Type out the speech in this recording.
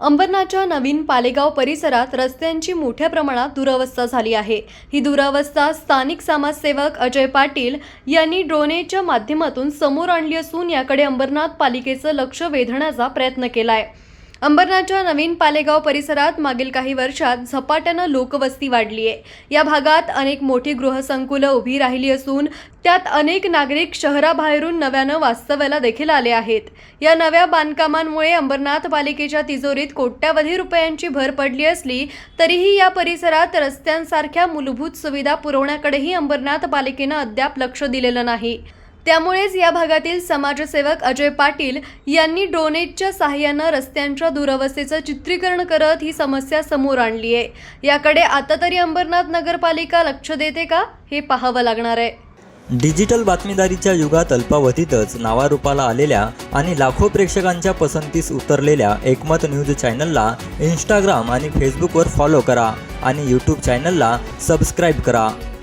अंबरनाथच्या नवीन पालेगाव परिसरात रस्त्यांची मोठ्या प्रमाणात दुरावस्था झाली आहे. ही दुरावस्था स्थानिक समाजसेवक अजय पाटील यांनी ड्रोनेच्या माध्यमातून समोर आणली असून याकडे अंबरनाथ पालिकेचं लक्ष वेधण्याचा प्रयत्न केला आहे अंबरनाथच्या नवीन पालेगाव परिसरात मागील काही वर्षात झपाट्यानं लोकवस्ती वाढली आहे. या भागात अनेक मोठी गृहसंकुलं उभी राहिली असून त्यात अनेक नागरिक शहराबाहेरून नव्यानं वास्तव्याला देखील आले आहेत. या नव्या बांधकामांमुळे अंबरनाथ पालिकेच्या तिजोरीत कोट्यावधी रुपयांची भर पडली असली तरीही या परिसरात रस्त्यांसारख्या मूलभूत सुविधा पुरवण्याकडेही अंबरनाथ पालिकेनं अद्याप लक्ष दिलेलं नाही. त्यामुळेच या भागातील समाजसेवक अजय पाटील यांनी ड्रोनेजच्या सहाय्यानं रस्त्यांच्या दुरवस्थेचं चित्रीकरण करत ही समस्या समोर आणली आहे. याकडे आता तरी अंबरनाथ नगरपालिका लक्ष देते का हे पाहावं लागणार आहे. डिजिटल बातमीदारीच्या युगात अल्पावधीतच नावारूपाला आलेल्या आणि लाखो प्रेक्षकांच्या पसंतीस उतरलेल्या एकमत न्यूज चॅनलला इंस्टाग्राम आणि फेसबुकवर फॉलो करा आणि यूट्यूब चॅनलला सबस्क्राईब करा.